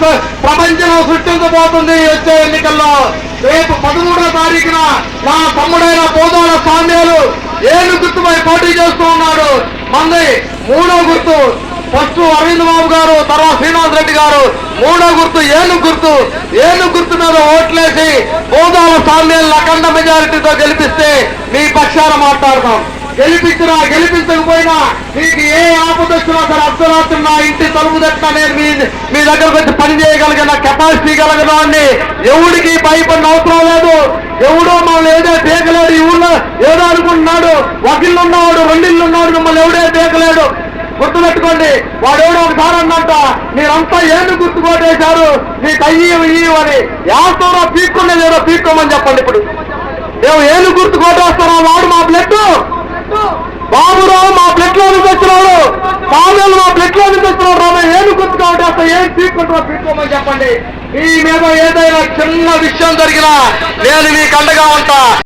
స- ప్రపంచం సృష్టించబోతుంది వచ్చే ఎన్నికల్లో. రేపు పదమూడో తారీఖున నా తమ్ముడైన పోదాల సామ్యాలు ఏను గుర్తుపై పోటీ చేస్తూ ఉన్నాడు. మంది మూడో గుర్తు ఫస్ట్ అరవింద్ బాబు గారు తర్వాత శ్రీనివాస్ రెడ్డి గారు. మూడో గుర్తు ఏను గుర్తు. ఏను గుర్తు మీద ఓట్లేసి పోదాల సామ్యాలను అఖండ మెజారిటీతో గెలిపిస్తే మీ పక్షాన మాట్లాడతాం. గెలిపించినా గెలిపించకపోయినా మీకు ఏ ఆపద వచ్చినా సరే అర్ధరాత్రి నా ఇంటి తలుపు తట్టినా నేను మీ మీ దగ్గరకు వచ్చి పని చేయగలిగిన కెపాసిటీ కలగదాన్ని ఎవడికి భయపడిన అవసరం లేదు. ఎవడో మమ్మల్ని ఏదో దేకలేడు ఈ ఊళ్ళో ఏదో అనుకుంటున్నాడు. వకీళ్ళు ఉన్నవాడు రెండిళ్ళు ఉన్నాడు మిమ్మల్ని ఎవడే దేకలేడు గుర్తుపెట్టుకోండి వాడు ఎవడో ఒకసారి అన్నంట మీరంతా ఏమి గుర్తు కొట్టేశారు మీకు అయ్యి ఇయ్యి అని. యాసంలో పీక్కున్నది ఏదో పీక్కోమని చెప్పండి ఇప్పుడు. మేము ఏమి గుర్తుకోట ఏమి గుర్తు కొట్టేస్తా ఏం పీక్కుంటారో పీక్కోమని చెప్పండి. ఈ మీద ఏదైనా చిన్న విషయం జరిగినా నేను మీకు అండగా ఉంటా.